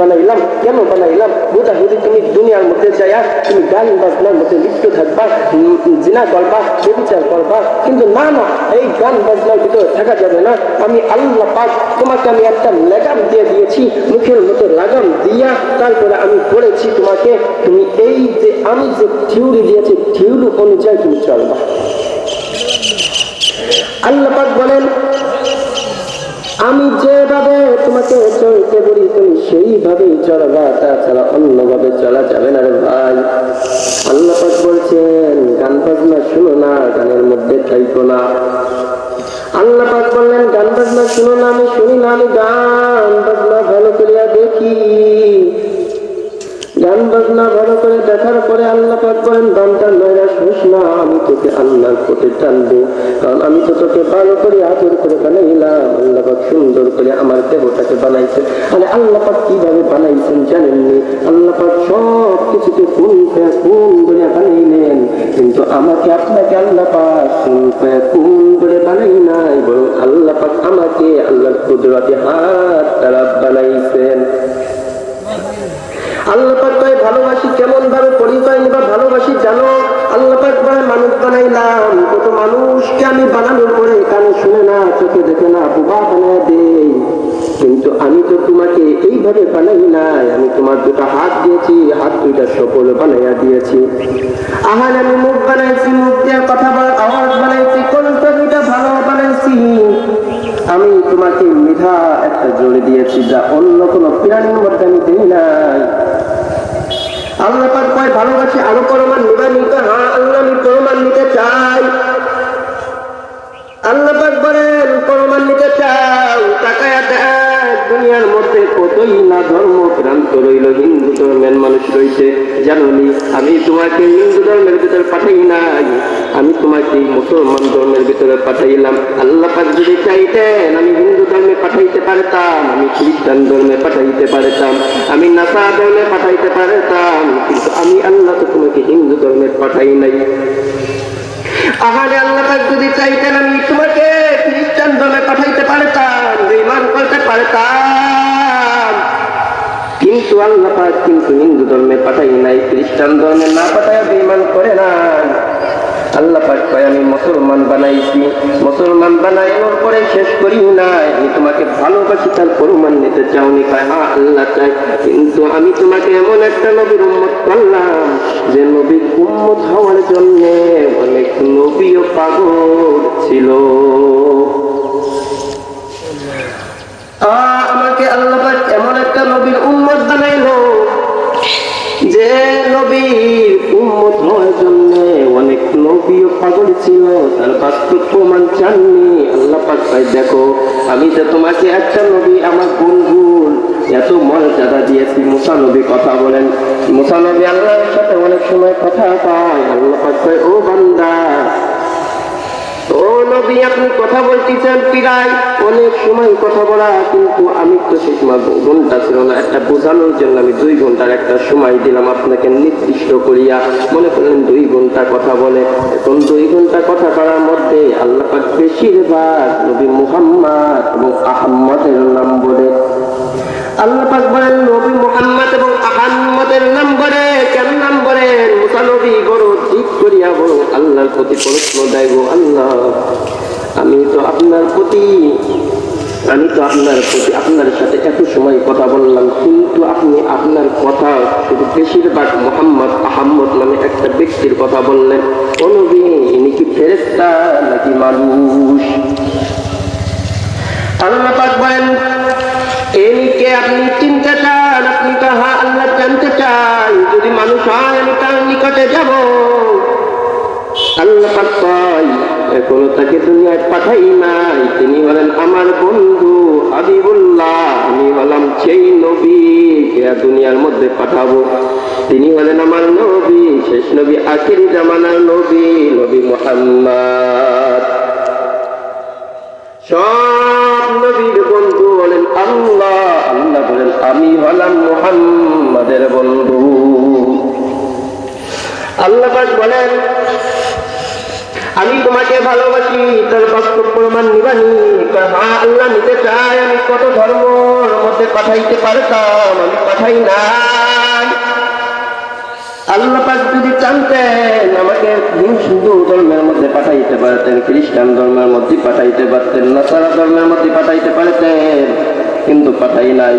বানাইলাম, কেন বানাইলাম? বোঝা বুঝি তুমি দুনিয়ার মধ্যে যাইয়া তুমি গান বাজনার মধ্যে লিপ্ত থাকবা জিনা করবা, বেবিচার করবা, কিন্তু না না, এই গান বাজনার ভিতরে থাকা যাবে না। আমি আল্লাহ পাক তোমাকে আমি একটা লেগাম দিয়ে দিয়েছি, মুখের মতো লাগাম দিয়া তারপরে আমি বলেছি তোমাকে, তুমি এই যে, আমি যে থিউরি দিয়েছি থিউরি অনুযায়ী তুমি চলবা। আল্লাহ পাক বলেন আমি যেভাবে তোমাকে চলতে বলি, তুমি সেইভাবেই চলবা তাছাড়া অন্যভাবে চলা যাবে না রে ভাই। আল্লাহ বলছেন, গান বাজনা শুনো না, গানের মধ্যে থাইকো না। আল্লাহ পাক বললেন, গান বাজনা শুনো না, আমি শুনি না, আমি গান বাজনা ভালো করিয়া দেখি। গান বাজনা ভালো করে দেখার পরে আল্লাহ পাক বলেন বান্দা নয়রা শুস না, আমি তোকে আল্লাহর পথে টানবো কারণ আমি তো তোকে ভালো করে আদর করে বানাইলাম। আল্লাহ পাক সুন্দর করে আমার দেহটাকে বানাইছে। মানে আল্লাহ পাক কীভাবে বানাইছেন জানেননি আল্লাহ পাক সব কিছুকে কোন কোন করে বানাইলেন। কিন্তু আমাকে আপনাকে আল্লাহ পাক কোন করে বানাই নাই, বরং আল্লাহ পাক আমাকে আল্লাহর কুদরতে হাত তারা বানাইছেন। আল্লাহ পাক ভালোবাসি কেমন ভাবে পরিচয় নিবা, ভালোবাসি জানো? আল্লাহ পাক মানুষ বানাইলাম, কত মানুষকে আমি বানানোর পরে কানে শুনে না, চোখে দেখে না, বুবা বানায় দেই। কিন্তু আমি তো তোমাকে এইভাবে বানাই নাই, আমি তোমার দুটো হাত দিয়েছি, হাত দুইটা সফল বানাইয়া দিয়েছি। আহার, আমি মুখ বানাইছি, মুখ দিয়ে কথা বলার আওয়াজ বানাইছি কোনটা দুইটা ভালো বানাইছি। আমি তোমাকে মেধা একটা জোরে দিয়েছি, যা অন্য কোনো প্রাণীর মধ্যে আমি দিই নাই। আল্লাহ পাক কয়, ভালোবাসি আরও করমান নিবা নিতে হ্যাঁ আল্লাহ আমি করমান নিতে চাই। আল্লাহ দুনিয়ার মধ্যে কতই না ধর্ম প্রান্ত রইল হিন্দু ধর্মের মানুষ রয়েছে জানি আমি তোমাকে হিন্দু ধর্মের ভিতরে পাঠাই নাই। আমি তোমাকে মুসলমান ধর্মের ভিতরে পাঠাইলাম। আল্লাহ পাক যদি চাইতেন আমি হিন্দু ধর্মে পাঠাইতে পারতাম, আমি খ্রিস্টান ধর্মে পাঠাইতে পারতাম, আমি নাসা ধর্মে পাঠাইতে পারতাম, কিন্তু আমি আল্লাহ তো তোমাকে হিন্দু ধর্মে পাঠাই নাই। আহারে আল্লাহ পাক যদি চাইতেন আমি তোমাকে খ্রিস্টান ধর্মে পাঠাইতে পারতাম করতে পারতাম। কিন্তু আল্লাহ কিন্তু হিন্দু ধর্মে পাঠাই নাই, খ্রিস্টান ধর্মে না পাঠায় বেমান করে না। আল্লাহ পাক কয়, আমি মুসলমান বানাইছি, মুসলমান বানাইনোর পরে শেষ করি নাই। আমি তোমাকে ভালোবাসি, তার প্রমাণ নিতে চাওনি। কয় হ্যাঁ আল্লাহ চাই কিন্তু আমি তোমাকে এমন একটা নবীর উম্মত করলাম, যে নবীর উম্মত হওয়ার জন্য অনেক নবীও পাগল ছিল। আমাকে আল্লাহ এমন একটা নবীর উম্মত বানাইলো যে নবীর উম্মত হওয়ার জন্য অনেক নবীও পাগল ছিল, তার বাস্তব প্রমাণ চাননি। আল্লাহ পাক ভাই, দেখো, আমি যে তোমাকে একটা নবী, আমার বন্ধুর এত মর্যাদা দিয়েছি। মুসা নবী কথা বলেন। মুসা নবী আল্লাহর সাথে অনেক সময় কথা পায় আল্লাহ পাক ও বান্দা নবী আপনি কথা বলতেছেন প্রায় অনেক সময় কথা বলা, কিন্তু আমি তো সেই সময় ঘণ্টা ছিল না। একটা বোঝানোর জন্য আমি দুই ঘণ্টার একটা সময় দিলাম আপনাকে নির্দিষ্ট করিয়া। মনে করলেন দুই ঘণ্টা কথা বলে। এখন দুই ঘণ্টা কথা করার মধ্যে আল্লাহ বেশিরভাগ নবী মুহাম্মদ এবং আহম্মদের নাম বলে। আল্লাহ পাক বলেন, নবী মুহাম্মদ এবং আহম্মদের নাম বলে। কেন নাম বলেন? মুসা নবী বড় ঠিক করিয়া বড় আল্লাহর প্রতি প্রশ্ন গো আল্লাহ। আমি তো আপনার প্রতি, আমি তো আপনার প্রতি আপনার সাথে এত সময় কথা বললাম, কিন্তু আপনি আপনার কথা শুধু বেশিরভাগ মোহাম্মদ আহম্মদ নামে একটা ব্যক্তির কথা বললেন। ও ইনি কি ফেরেস্তা নাকি মানুষ? আল্লাহ বলেন এনিকে আপনি চিনতে চান, আপনি তো হ্যাঁ আল্লাহ জানতে চান। যদি মানুষ হয়, আমি তার নিকটে যাব। এখনও তাকে দুনিয়ায় পাঠাই নাই। তিনি আমার বন্ধু হাবিবুল্লাহ। আমি হলাম সেই নবী দুনিয়ার মধ্যে পাঠাবো। তিনি আমার নবী, শেষ নবী জামানার নবী নবী মোহাম্মদ। সব নবীর বন্ধু আল্লাহ। আল্লাহ বলেন, আমি হলাম মুহাম্মাদের বন্ধু। আল্লাহ বলেন, আমি তোমাকে ভালোবাসি, তার বাস্তব প্রমাণ নিবানি আল্লাহ নিতে চাই আমি কত ধর্মর মধ্যে পাঠাইতে পারতাম, আমি পাঠাই না আল্লাহ যদি জানতেন আমাকে হিন্দু ধর্মের মধ্যে পাঠাইতে পারতেন, খ্রিস্টান ধর্মের মধ্যে পাঠাইতে পারতেন, নাসারা ধর্মের মধ্যে পাঠাইতে পারতেন, কিন্তু পাঠাই নাই।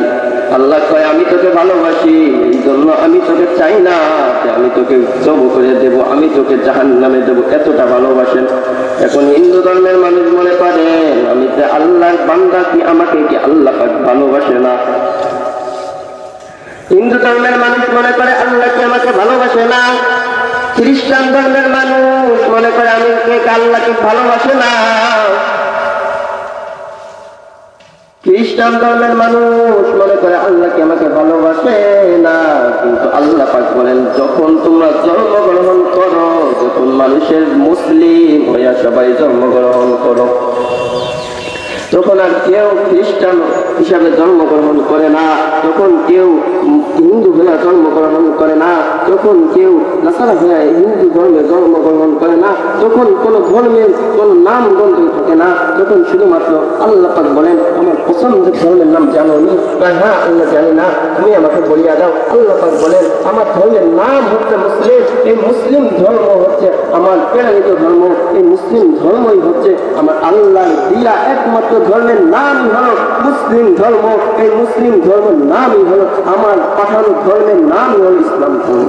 আল্লাহ কয়, আমি তোকে ভালোবাসি, এই জন্য আমি তোকে চাই না যে আমি তোকে জব করে দেব, আমি তোকে জাহান নামে দেবো। এতটা ভালোবাসেন। এখন হিন্দু ধর্মের মানুষ মনে করেন, আমি যে আল্লাহর বান্দা কি আমাকে কি আল্লাহ ভালোবাসে না? হিন্দু ধর্মের মানুষ মনে করে আল্লাহকে আমাকে ভালোবাসে না? খ্রিস্টান ধর্মের মানুষ মনে করে, আমি কে আল্লাহকে ভালোবাসে না? খ্রিস্টান ধর্মের মানুষ মনে করে আল্লাহকে আমাকে ভালোবাসে না, কিন্তু আল্লাহ পাক বলেন, যখন তোমরা জন্মগ্রহণ করো, যখন মানুষের মুসলিম হইয়া সবাই জন্মগ্রহণ করো তখন আর কেউ খ্রিস্টান হিসাবে জন্মগ্রহণ করে না তখন কেউ হিন্দু হয়ে জন্মগ্রহণ করে না তখন কেউ নাসারা হয়ে হিন্দু ধর্মে জন্মগ্রহণ করে না তখন কোন ধর্মের কোন নাম গন্ধ থাকে না তখন শুধুমাত্র আল্লাহ পাক বলেন আমার পছন্দের ধর্মের নাম জানো নি? কয়, হ্যাঁ আল্লাহ জানি না তুমি আমাকে বলিয়া দাও। আল্লাহ পাক বলেন আমার ধর্মের নাম হচ্ছে মুসলিম এই মুসলিম ধর্ম হচ্ছে আমার প্রেরিত ধর্ম এই মুসলিম ধর্মই হচ্ছে আমার আল্লাহর দিয়া একমাত্র ধর্মের নামই হলো মুসলিম ধর্ম। এই মুসলিম ধর্মের নামই হলো আমার পাঠানো ধর্মের নামই হলো ইসলাম ধর্ম।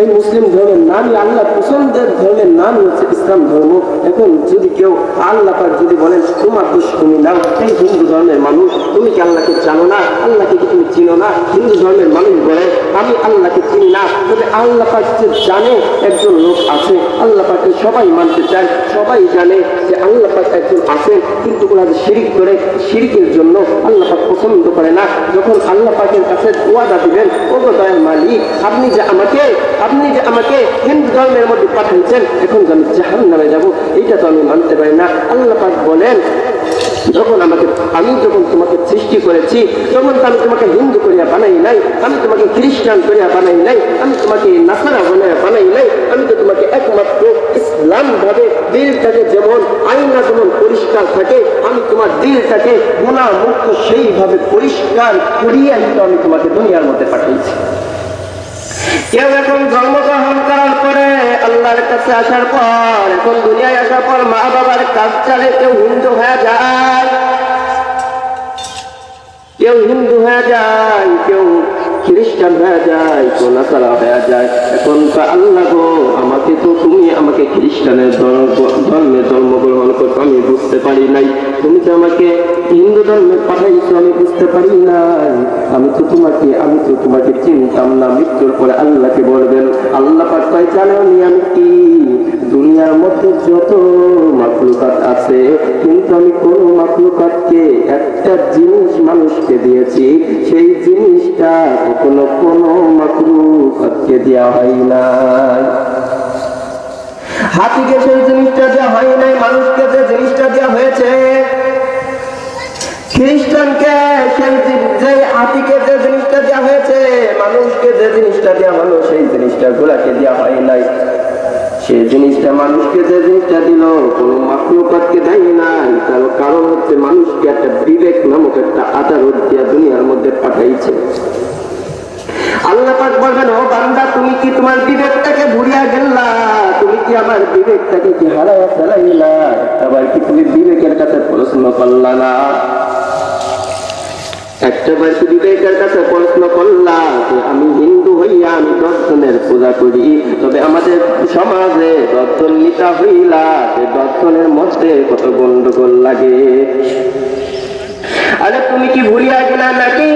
এই মুসলিম ধর্মের নামই আল্লাহ পছন্দের ধর্মের নামই হচ্ছে ইসলাম ধর্ম। এখন যদি কেউ আল্লাহ পাক যদি বলেন, তোমার দোষ তুমি নাও। হিন্দু ধর্মের মানুষ, তুমি কি আল্লাহকে জানো না? আল্লাহকে কি তুমি চিনো না? হিন্দু ধর্মের মানুষ বলে, আমি আল্লাহকে চিনি না। তবে আল্লাহ পাক যে জানে, একজন লোক আছে, আল্লাহ পাককে সবাই মানতে চায়, সবাই জানে যে আল্লাহ পাক একজন আছেন, কিন্তু ওরা শিরিক করে, শিরিকের জন্য আল্লাহ পাক পছন্দ না, যখন আল্লাহ পাকের কাছে ওয়াদা দিবেন ও দয়াল মালিক, আপনি যে আমাকে, আপনি যে আমাকে হিন্দু ধর্মের মধ্যে পাঠাইছেন, এখন আমি জাহান নামে যাব, এইটা তো আমি মানতে পারি না। আল্লাহ পাক বলেন, যখন আমাকে, আমি যখন তোমাকে সৃষ্টি করেছি, তখন আমি তোমাকে হিন্দু করিয়া বানাই নাই, আমি তোমাকে খ্রিস্টান করিয়া বানাই নাই, আমি তোমাকে নাসারা বানাইয়া বানাই নাই, আমি তো তোমাকে একমাত্র ইসলাম ভাবে দিলটাকে যেমন আইনা যেমন পরিষ্কার থাকে, আমি তোমার দিলটাকে গুণা সেইভাবে পরিষ্কার করিয়াই তো আমি তোমাকে দুনিয়ার মধ্যে পাঠিয়েছি। কেউ এখন জন্মগ্রহণ করার পরে আল্লাহর কাছে আসার পর, এখন দুনিয়ায় আসার পর মা বাবার কাজ চালে কেউ হিন্দু হয়ে যায়। কেউ হিন্দু হয়ে যায়, কেউ খ্রিস্টান হয়ে যায় কেউ নাসারা হয়ে যায়। এখন তো আল্লাহ গো, আমাকে তো তুমি আমাকে খ্রিস্টানের ধর্ম- জন্মগ্রহণ করছ, আমি বুঝতে পারি নাই। তুমি তো আমাকে হিন্দু ধর্মে পাঠাইছো, আমি বুঝতে পারি নাই। আমি তো তোমাকে, আমি তো তোমাকে চিনতাম না, মৃত্যুর পরে আল্লাহকে বলবেন, আল্লাহ পাক জানো নি আমি কি? দুনিয়ার মধ্যে যত মাকলুকাত আছে, কিন্তু আমি কোন মাকলুকাতকে একটা জিনিস মানুষকে দিয়েছি, সেই জিনিসটা কখনো কোনো মাকলুকাতকে দেওয়া হয় নাই। হাতিকে সেই জিনিসটা দেওয়া হয় নাই, মানুষকে যে জিনিসটা দেওয়া হয়েছে। খ্রিস্টানকে যে হাতিকে যে জিনিসটা দেওয়া হয়েছে, মানুষকে যে জিনিসটা দেওয়া হলো, সেই জিনিসটা গুলাকে দেওয়া হয় নাই। সেই জিনিসটা মানুষকে যে জিনিসটা দিল, কোন মাকলুকাতকে দেয় নাই। তার কারণ হচ্ছে মানুষকে একটা বিবেক নামক একটা আদালত দিয়া দুনিয়ার মধ্যে পাঠাইছে। আল্লাহ বলবেন, ও বান্দা, তুমি কি তোমার বিবেকটাকে ভুলিয়া গেলা? তুমি কি আমার বিবেকটাকে কি হারাইয়া ফেলাইলা? আবার কি তুমি বিবেকের কাছে প্রশ্ন করলা না? একটা কি বিবেকের কাছে প্রশ্ন করলা যে আমি হিন্দু হইয়া আমি দর্শনের পূজা করি। তবে আমাদের সমাজে দর্শন নিতা হইলা দর্শনের মধ্যে কত গন্ডগোল লাগে। আরে তুমি কি ভুলিয়া গেলা নাকি?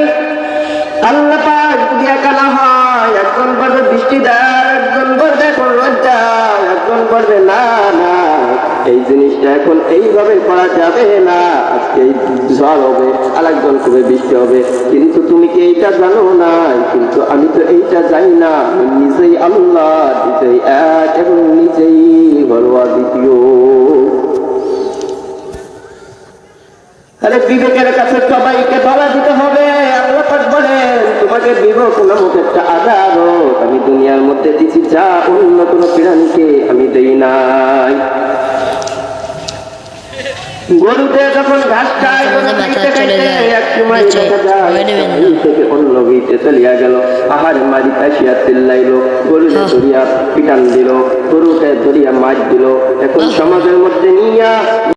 আল্লাহ পাক যদি একানা হয়, একজন বলবে বৃষ্টি একজন লজ্জা একজন বলবে না না। এই জিনিসটা এখন এইভাবে করা যাবে না। আজকে ঝড় হবে, আরেকজন কবে বৃষ্টি হবে। কিন্তু তুমি কি এইটা জানো না? কিন্তু আমি তো এইটা জানি না। নিজেই আল্লাহ, নিজেই এক এবং নিজেই ঘরোয়া দ্বিতীয়। আরে বিবেকের কাছে সবাইকে ধরা দিতে হবে। বিবেক শোক নামক একটা আদারত আমি দুনিয়ার মধ্যে দিছি যা অন্য কোনো প্রাণীকে আমি দেই নাই। গরুতে যখন ঘাস খায়। এক সময় দেখা যায়। হয়ে থেকে অন্য চলিয়া গেল। আহার মারি কাশিয়া চিল্লাইলো। গরুকে হ্যাঁ। ধরিয়া পিটান দিল। গরুকে ধরিয়া মাছ দিল। এখন সমাজের মধ্যে নিয়া